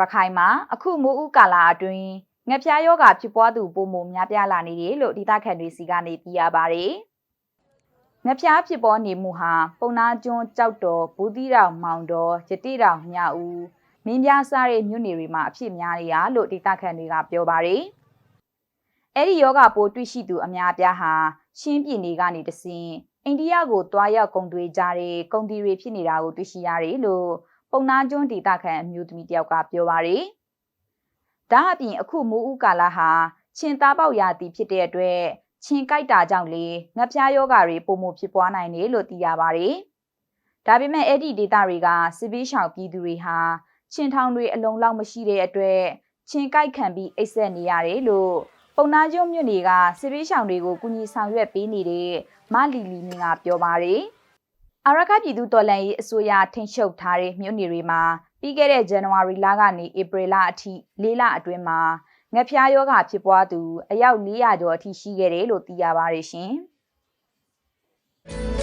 ရခိုင်မှာအခုမိုးဥကာလာအတွင်းငှက်ဖျားယောဂဖြစ်ပွားသူပုံမှုများပြားလာနေတယ်လို့ဒေသခံတွေစီကနေသိရပါတယ်။ငှက်ဖျားဖြစ်ပေါ်နေမှုဟာပုံနာကျွန်းကြောက်တော်ဘူးတီတောင်မောင်တော်ရတိတောင်မြောက်ဦးမင်းပြားစားတဲ့မြို့နယ်တွေမှာအဖြစ်များနေရလို့ဒေသခံတွေကပြောပါတယ်။အဲ့ဒီယောဂပိုးတွေ့ရှိသူအများအပြားဟာရှင်းပြည်နယ်ကနေတဆင်အိန္ဒိယကိုတွားရောက်ကုန်သွေးကြတဲ့ကုန်တီတွေဖြစ်နေတာကိုတွေ့ရှိရတယ်လို့ ပုံနာကျွန်းဒေသခံအမျိုးသမီးတယောက်ကပြောပါတယ်။ဒါအပြင်အခုမိုးဥကာလဟာချင်းသားပေါက်ရာသီဖြစ်တဲ့အတွက်ချင်းကြိုက်တာကြောင့်လေငှက်ဖျားယောဂါတွေပုံမှုဖြစ်ပွားနိုင်တယ်လို့သိရပါတယ်။ဒါပေမဲ့အဲ့ဒီဒေသတွေကစစ်ပေးရှောင်ပြည်သူတွေဟာချင်းထောင်တွေအလုံးလောက်မရှိတဲ့အတွက်ချင်းကြိုက်ခံပြီးအိတ်ဆက်နေရတယ်လို့ပုံနာကျွန်းမြို့နယ်ကစစ်ပေးရှောင်တွေကိုကူညီဆောင်ရွက်ပေးနေတဲ့မလီလီမင်းကပြောပါတယ်။ အာရခပြည်သူတော်လှန်ရေးအစိုးရထိန်းချုပ်ထားတဲ့မြို့နယ်တွေမှာပြီးခဲ့တဲ့ဇန်နဝါရီလကနေဧပြီလအထိ၄လအတွင်းမှာငက်ဖျားယောဂဖြစ်ပွားသူအယောက်400ကျော်အထိရှိခဲ့တယ်လို့သိရပါတယ်ရှင်။